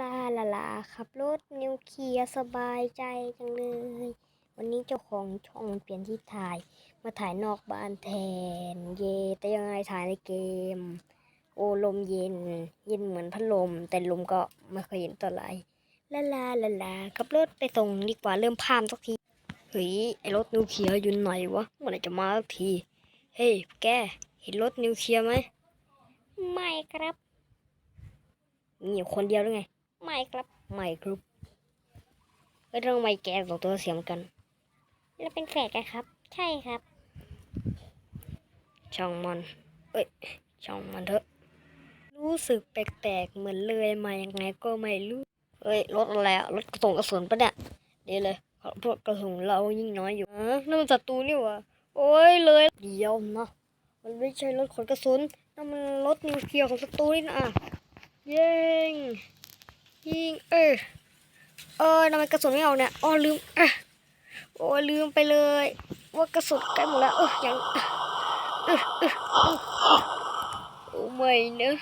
ลาลาลาขับรถนิวเคลียร์สบายใจจังเลย วันนี้เจ้าของช่องเปลี่ยนที่ถ่าย มาถ่ายนอกบ้านแทน เย่แต่ยังไงถ่ายในเกม โอ้ลมเย็น เย็นเหมือนพัดลม แต่ลมก็ไม่ค่อยเย็นเท่าไหร่ลาลาลาลาขับรถไปส่งดีกว่าเริ่มพามสักทีเฮ้ยไอรถนิวเคลียร์อยู่ไหนวะเมื่อไหร่จะมาสักทีเฮ้ยแกเห็นรถนิวเคลียร์ไหมไม่ครับมีอยู่คนเดียวหรือไง ไม่ครับ ไม่ครับเอ้ยทำไม่แกสองตัวเสียมกันเราเป็นแฝดกันครับ ใช่ครับ ช่างมันเอ้ย ช่างมันเถอะ รู้สึกแปลกๆ เหมือนเลยมายังไงก็ไม่รู้เอ้ย รถอะไรอะรถกระส่งกระสุนปะเนี่ยดีเลยพวกกระสุนเรายิ่งน้อยอยู่ฮะนั่นมันศัตรูนี่หวะโอ้ยเลย เดียวนะ มันไม่ใช่รถขนกระสุนนั่นมันรถนิวเคลียร์ของศัตรูนี่นะยิง ยิงเออเออทำไมกระสุนไม่ออกเนี่ยอ๋อลืมเอะโอ้ลืมไปเลย ว่ากระสุนใกล้หมดแล้วเออยังเออเออเออเออโอ้ไม่นะเอะ